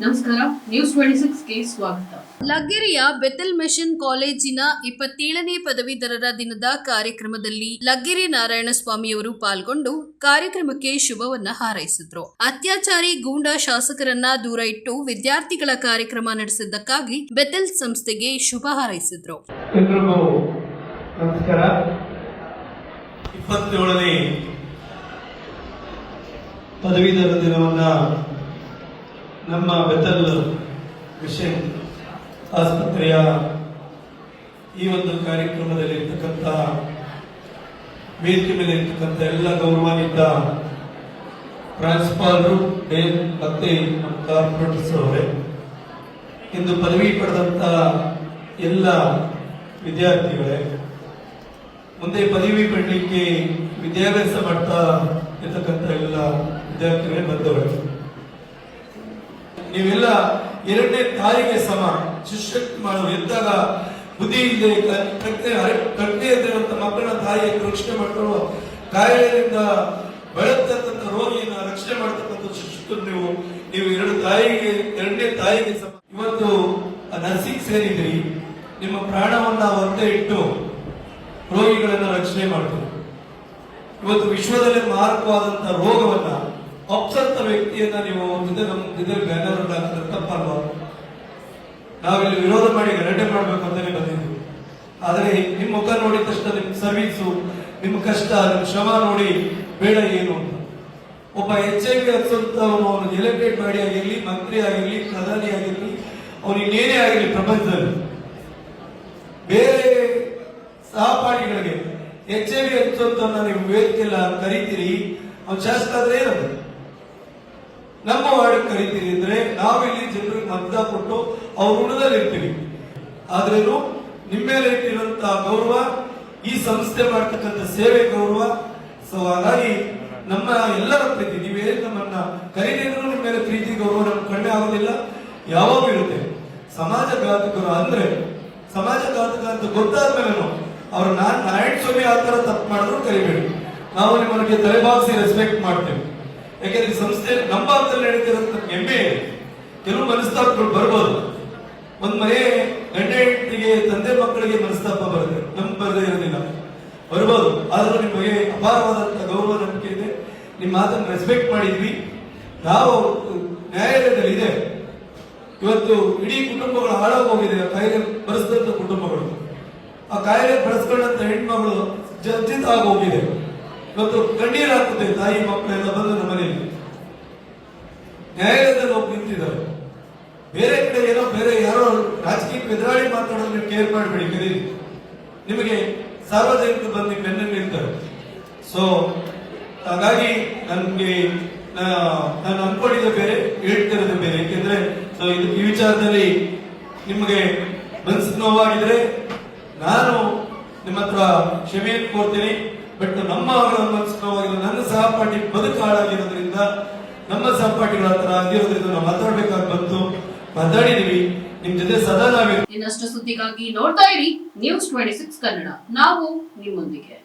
ನಮಸ್ಕಾರ news twenty ಸಿಕ್ಸ್ಗೆ ಸ್ವಾಗತ. ಲಗ್ಗೆರೆಯ ಬೆತಲ್ mission ಕಾಲೇಜಿನ ಇಪ್ಪತ್ತೇಳನೇ ಪದವೀಧರರ ದಿನದ ಕಾರ್ಯಕ್ರಮದಲ್ಲಿ ಲಗ್ಗೆರೆ ನಾರಾಯಣಸ್ವಾಮಿಯವರು ಪಾಲ್ಗೊಂಡು ಕಾರ್ಯಕ್ರಮಕ್ಕೆ ಶುಭವನ್ನ ಹಾರೈಸಿದ್ರು. ಅತ್ಯಾಚಾರಿ ಗೂಂಡಾ ಶಾಸಕರನ್ನ ದೂರ ಇಟ್ಟು ವಿದ್ಯಾರ್ಥಿಗಳ ಕಾರ್ಯಕ್ರಮ ನಡೆಸಿದ್ದಕ್ಕಾಗಿ ಬೆತಲ್ ಸಂಸ್ಥೆಗೆ ಶುಭ ಹಾರೈಸಿದ್ರು. ನಮಸ್ಕಾರ. ಪದವೀಧರ ದಿನವನ್ನ ನಮ್ಮ ಬೆತಲ್ ಮಿಷನ್ ಆಸ್ಪತ್ರೆಯ ಈ ಒಂದು ಕಾರ್ಯಕ್ರಮದಲ್ಲಿ ಇರ್ತಕ್ಕಂಥ ವೇದಿಕೆ ಮೇಲೆ ಇರ್ತಕ್ಕಂಥ ಎಲ್ಲ ಗೌರವಾನ್ವಿತ ಪ್ರಾನ್ಸಿಪಾಲರು ಡೇನ್ ಮತ್ತೆ ನಮ್ಮ ಕಾರ್ಪೊರೇಟರ್ಸ್ ಅವರೇ, ಇಂದು ಪದವಿ ಪಡೆದಂತ ಎಲ್ಲ ವಿದ್ಯಾರ್ಥಿಗಳೇ, ಮುಂದೆ ಪದವಿ ಪಡಲಿಕ್ಕೆ ವಿದ್ಯಾಭ್ಯಾಸ ಮಾಡ್ತಾ ಇರ್ತಕ್ಕಂಥ ಎಲ್ಲ ವಿದ್ಯಾರ್ಥಿಗಳೇ ಬಂದವರು. ನೀವೆಲ್ಲ ಎರಡನೇ ತಾಯಿಗೆ ಸಮ. ಶಿಷ್ಯ ಮಾಡುವ ಎದ್ದಾಗ ಬುದ್ಧಿ ಇಲ್ಲದೆ ಕಟ್ಟೆ ಕಟ್ಟೆ ಎದ್ದಿರುವಂತಹ ಮಕ್ಕಳ ತಾಯಿಯ ರಕ್ಷಣೆ ಮಾಡ್ಕೊಳ್ಳುವ ಕಾಯಿಲೆಯಿಂದ ಬಳಲ್ತಕ್ಕಂಥ ರೋಗಿಯನ್ನ ರಕ್ಷಣೆ ಮಾಡ್ತಕ್ಕಂಥ ಶಿಕ್ಷಕರು ನೀವು. ನೀವು ಎರಡು ತಾಯಿಗೆ, ಎರಡನೇ ತಾಯಿಗೆ ಸಮ. ಇವತ್ತು ನರ್ಸಿಂಗ್ ಸೇರಿದ್ರಿ ನಿಮ್ಮ ಪ್ರಾಣವನ್ನ ಒಂದೇ ಇಟ್ಟು ರೋಗಿಗಳನ್ನ ರಕ್ಷಣೆ ಮಾಡ್ತಾರೆ. ಇವತ್ತು ವಿಶ್ವದಲ್ಲೇ ಮಾರಕವಾದಂತಹ ರೋಗವನ್ನ ಒಪ್ಸಂತ ವ್ಯಕ್ತಿಯನ್ನ ನೀವು ಮುಂದೆ ನಮ್ಮ ಜೊತೆ ಬ್ಯಾನರ್ ಹಾಕಿದ್ರೆ ತಪ್ಪಲ್ವಾ ನಾವಿಲ್ಲಿ ವಿರೋಧ ಮಾಡಿ ಗಲಾಟೆ ಮಾಡ್ಬೇಕು ಅಂತಾನೆ ಬಂದಿದ್ವಿ ಆದರೆ ನಿಮ್ಮ ಮುಖ ನೋಡಿದ ತಕ್ಷಣ ನಿಮ್ ಸರ್ವೀಸು, ನಿಮ್ಮ ಕಷ್ಟ, ನಿಮ್ಮ ಶ್ರಮ ನೋಡಿ ಬೇಡ ಏನು ಅಂತ. ಒಬ್ಬ ಎಚ್ ಐ ವಿ ಹತ್ತಂತವನು ಅವನು ಎಲೆಕ್ಟೆಡ್ ಮಾಡಿ ಆಗಿರ್ಲಿ, ಮಂತ್ರಿ ಆಗಿರ್ಲಿ, ಪ್ರಧಾನಿ ಆಗಿರ್ಲಿ, ಅವನು ಇನ್ನೇನೇ ಆಗಿರ್ಲಿ ಪ್ರಪಂಚದಲ್ಲಿ. ಬೇರೆ ಸಹಪಾಠಿಗಳಿಗೆ ಎಚ್ ಐ ವಿ ಹತ್ತಂತ ನೀವು ವೇದಿಕೆಲ್ಲ ಕರಿತೀರಿ, ಅವ್ನು ಶಾಸಕ ಆದ್ರೆ ಏನದು? ನಮ್ಮ ವಾರ್ಡ್ ಕರಿತೀರಿ ಅಂದ್ರೆ ನಾವಿಲ್ಲಿ ಜನರಿಗೆ ಮತ ಕೊಟ್ಟು ಅವ್ರ ಋಣದಲ್ಲಿ ಇರ್ತೀವಿ. ಆದ್ರೇನು ನಿಮ್ಮ ಮೇಲೆ ಇಟ್ಟಿರುವಂತಹ ಗೌರವ, ಈ ಸಂಸ್ಥೆ ಮಾಡ್ತಕ್ಕಂಥ ಸೇವೆ ಗೌರವ. ಸೊ ಹಾಗಾಗಿ ನಮ್ಮ ಎಲ್ಲರ ಪ್ರೀತಿ, ನೀವೇ ನಮ್ಮನ್ನ ಕರೀತಿದ್ರು ನಿಮ್ಮ ಮೇಲೆ ಪ್ರೀತಿ, ಗೌರವ ನಮ್ಗೆ ಕಡಿಮೆ ಆಗೋದಿಲ್ಲ ಯಾವಾಗ ಇರುತ್ತೆ. ಸಮಾಜ ಘಾತಕರು ಅಂದ್ರೆ, ಸಮಾಜ ಘಾತಕ ಅಂತ ಗೊತ್ತಾದ್ಮೇಲೆ ಅವ್ರು ನಾನ್ ನಾರಾಯಣ ಸ್ವಾಮಿ ಆ ತರ ತಪ್ಪು ಮಾಡಿದ್ರು ಕರಿಬೇಡಿ. ನಾವು ನಿಮ್ಮನಿಗೆ ತಲೆಬಾಗಿಸಿ ರೆಸ್ಪೆಕ್ಟ್ ಮಾಡ್ತೇವೆ. ಯಾಕೆಂದ್ರೆ ಸಂಸ್ಥೆ ನಮ್ಮ ಭಾಗದಲ್ಲಿ ನಡೀತಿರೋಂಥ ಹೆಮ್ಮೆ. ಕೆಲವು ಮನಸ್ತಾಪಗಳು ಬರ್ಬೋದು. ಒಂದ್ ಮನೆ ಗಂಡ ಹೆಂಡತಿಗೆ ತಂದೆ ಮಕ್ಕಳಿಗೆ ಮನಸ್ತಾಪ ಬರುತ್ತೆ. ನಮ್ ಬರದೇ ಇರೋದಿಲ್ಲ. ಬರ್ಬೋದು. ಆದ್ರೂ ನಿಮಗೆ ಅಪಾರವಾದಂತ ಗೌರವ ನಂಬಿಕೆ ಇದೆ. ನಿಮ್ಮ ಮಾತನ್ನು ರೆಸ್ಪೆಕ್ಟ್ ಮಾಡಿದ್ವಿ. ನಾವು, ನ್ಯಾಯಾಲಯದಲ್ಲಿ ಇದೆ. ಇವತ್ತು ಇಡೀ ಕುಟುಂಬಗಳು ಹಾಳಾಗಿ ಹೋಗಿದೆ ಆ ಕಾಯಿಲೆ ಬರೆಸಿದಂತ ಕುಟುಂಬಗಳು. ಆ ಕಾಯಿಲೆ ಬಳಸ್ಕೊಂಡಂತ ಹೆಣ್ಮಗಳು ಜರ್ಜಿತ ಆಗಿ ಹೋಗಿದೆ ಇವತ್ತು ಕಣ್ಣೀರು ತಾಯಿ ಮಕ್ಕಳೆಲ್ಲ ಬಂದು ನಮ್ಮ ಮನೆಯಲ್ಲಿ. ನ್ಯಾಯಾಲಯದಲ್ಲಿ ಹೋಗಿ ನಿಂತಿದ್ದಾರೆ. ಬೇರೆ ಕಡೆ ಏನೋ ಬೇರೆ ಯಾರೋ ರಾಜಕೀಯ ಬೆದರಾಳಿ ಮಾತಾಡೋದು ನೀವು ಕೇರ್ ಮಾಡಬೇಡಿ ಕರಿ ನಿಮಗೆ ಸಾರ್ವಜನಿಕರು ಬಂದು ಬೆನ್ನ ನಿಲ್ತಾರೆ ಸೊ ಹಾಗಾಗಿ ನನಗೆ ನಾನು ಅನ್ಕೊಂಡಿದ್ದ ಬೇರೆ, ಹೇಳ್ತಿರೋದು ಬೇರೆ. ಯಾಕೆಂದ್ರೆ ಸೊ ಇದು ಈ ವಿಚಾರದಲ್ಲಿ ನಿಮಗೆ ಮನಸ್ಸು ನೋವಾಗಿದ್ರೆ ನಾನು ನಿಮ್ಮ ಹತ್ರ ಕ್ಷಮೆಯನ್ನು ಕೋರ್ತೀನಿ. ಬಟ್ ನಮ್ಮ ಅವರ ಮನಸ್ಸು ನೋವಾಗಿಲ್ಲ ನನ್ನ ಸಹಪಾಠಿ ಬದುಕು ಹಾಳಾಗಿರೋದ್ರಿಂದ ನಮ್ಮ ಸಹಪಾಠಿಗಳ ಹತ್ರ ಆಗಿರೋದ್ರಿಂದ ನಾವು ಮಾತಾಡ್ಬೇಕಾಗಿ ಬಂತು ಮಾತಾಡಿದೀವಿ. ನಿಮ್ ಜೊತೆ ಸದಾ ನಾವಿರ್ತೀವಿ ಇನ್ನಷ್ಟು ಸುದ್ದಿಗಾಗಿ ನೋಡ್ತಾ ಇರಿ ನ್ಯೂಸ್ ಟ್ವೆಂಟಿ ಸಿಕ್ಸ್ ಕನ್ನಡ ನಾವು ನಿಮ್ಮೊಂದಿಗೆ.